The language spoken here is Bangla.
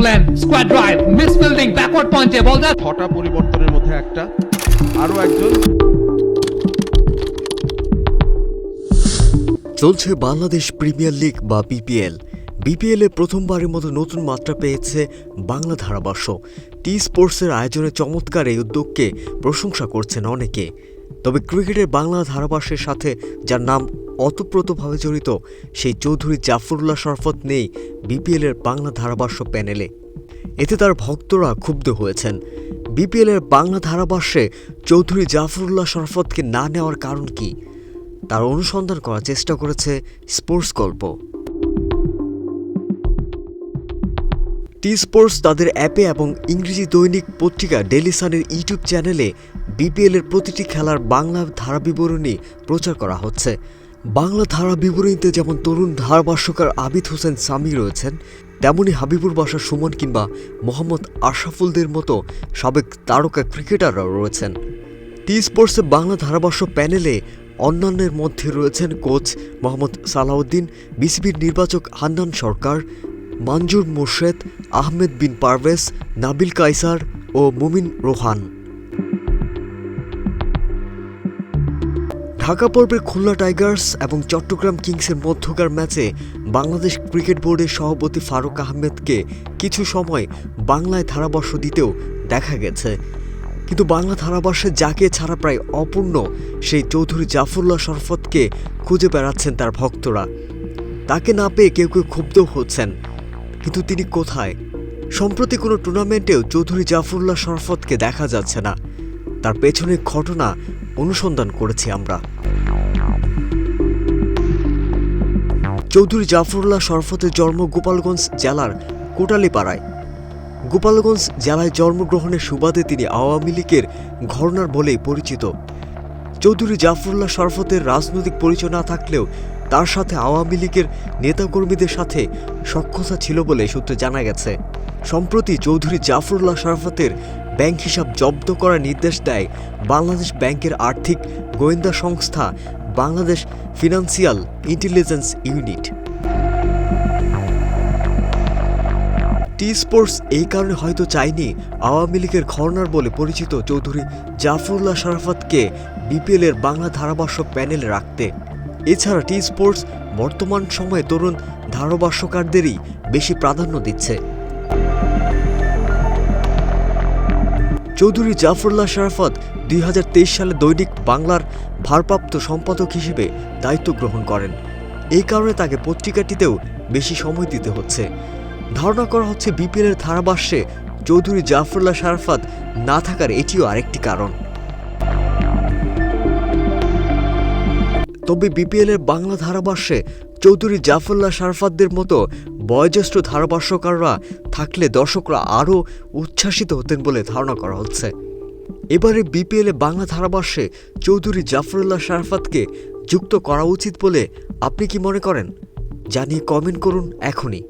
plan, squad drive, misbuilding, backward point, ball that. ছটা পরিবর্তনের মধ্যে একটা। আরও একজন। চলছে বাংলাদেশ প্রিমিয়ার লিগ বা বিপিএল। বিপিএল এ প্রথমবারের মতো নতুন মাত্রা পেয়েছে বাংলা ধারাভাষ্য। টি স্পোর্টসের আয়োজনে চমৎকার এই উদ্যোগকে প্রশংসা করছেন অনেকে। তবে ক্রিকেটের বাংলা ধারাভাষ্যের সাথে যার নাম অতপ্রতভাবে জড়িত সেই চৌধুরী জাফরুল্লাহ শরফত নেই বিপিএল এর বাংলা ধারাভাষ্য প্যানেলে। এতে তার ভক্তরা ক্ষুব্ধ হয়েছেন। বিপিএল এর বাংলা ধারাভাষ্যে চৌধুরী জাফরুল্লাহ শরফতকে না নেওয়ার কারণ কি? তার অনুসন্ধান করার চেষ্টা করেছে স্পোর্টস গল্প। টি স্পোর্টস তাদের অ্যাপে এবং ইংরেজি দৈনিক পত্রিকা ডেলি সানের ইউটিউব চ্যানেলে বিপিএল এর প্রতিটি খেলার বাংলা ধারাবিবরণী প্রচার করা হচ্ছে। বাংলা ধারা বিবরণীতে যেমন তরুণ ধারাভাষ্যকার আবিদ হোসেন সামি রয়েছেন, তেমনি হাবিবুর বাসা সুমন কিংবা মোহাম্মদ আশরাফুলদের মতো সাবেক তারকা ক্রিকেটাররাও রয়েছেন। টি স্পোর্টসের বাংলা ধারাভাষ্য প্যানেলে অন্যান্যের মধ্যে রয়েছেন কোচ মোহাম্মদ সালাউদ্দিন, বিসিবির নির্বাচক হান্নান সরকার মঞ্জুর মোর্শেদ, আহমেদ বিন পারভেজ, নাবিল কাইসার ও মুমিন রোহান। ঢাকা পর্বের খুলনা টাইগার্স এবং চট্টগ্রাম কিংসের মধ্যকার ম্যাচে বাংলাদেশ ক্রিকেট বোর্ডের সভাপতি ফারুক আহমেদকে কিছু সময় বাংলায় ধারাভাষ্য দিতেও দেখা গেছে। কিন্তু বাংলা ধারাভাষ্যে যাকে ছাড়া প্রায় অপূর্ণ সেই চৌধুরী জাফরুল্লাহ শরফতকে খুঁজে বেড়াচ্ছেন তার ভক্তরা। তাকে না পেয়ে কেউ কেউ ক্ষুব্ধ হচ্ছেন। কিন্তু তিনি কোথায়? সম্প্রতি কোনো টুর্নামেন্টেও চৌধুরী জাফরুল্লাহ শরফতকে দেখা যাচ্ছে না। তার পেছনের ঘটনা অনুসন্ধান করেছি আমরা। চৌধুরী জাফরুল্লাহ শরফতের জন্ম গোপালগঞ্জ জেলার কোটালিপাড়ায়। গোপালগঞ্জ জেলায় জন্মগ্রহণের সুবাদে তিনি আওয়ামী লীগের ঘরনার বলেই পরিচিত। চৌধুরী জাফরুল্লাহ শরফতের রাজনৈতিক পরিচয় না থাকলেও তার সাথে আওয়ামী লীগের নেতাকর্মীদের সাথে সক্ষতা ছিল বলে সূত্রে জানা গেছে। সম্প্রতি চৌধুরী জাফরুল্লাহ শরফতের ব্যাংক হিসাব জব্দ করার নির্দেশ দেয় বাংলাদেশ ব্যাংকের আর্থিক গোয়েন্দা সংস্থা Bangladesh financial intelligence unit. T sports এই কারণে হয়তো চায়নি আওয়ামী লীগের ঘরনার বলে পরিচিত চৌধুরী জাফরুল্লাহ শরাফতকে বিপিএল এর বাংলা ধারাভাষ্য প্যানেলে রাখতে। এছাড়া টি স্পোর্টস বর্তমান সময়ে তরুণ ধারাভাষ্যকারদেরই বেশি প্রাধান্য দিচ্ছে। চৌধুরী জাফরুল্লাহ শরাফত দুই সালে দৈনিক বাংলার ভারপ্রাপ্ত সম্পাদক হিসেবে দায়িত্ব গ্রহণ করেন। এই কারণে তাকে পত্রিকাটিতেও বেশি সময় দিতে হচ্ছে। ধারণা করা হচ্ছে বিপিএলের ধারাভাষ্যে চৌধুরী জাফরুল্লাহ শারাফাত না থাকার এটিও আরেকটি কারণ। তবে বিপিএলের বাংলা ধারাভাষ্যে চৌধুরী জাফরুল্লাহ শারফাতদের মতো বয়োজ্যেষ্ঠ ধারাভাষ্যকাররা থাকলে দর্শকরা আরও উচ্ছ্বাসিত হতেন বলে ধারণা করা হচ্ছে। এবারে বিপিএলে বাংলা ধারাভাষ্যে চৌধুরী জাফরুল্লাহ শারফাতকে যুক্ত করা উচিত বলে আপনি কি মনে করেন? জানিয়ে কমেন্ট করুন এখনই।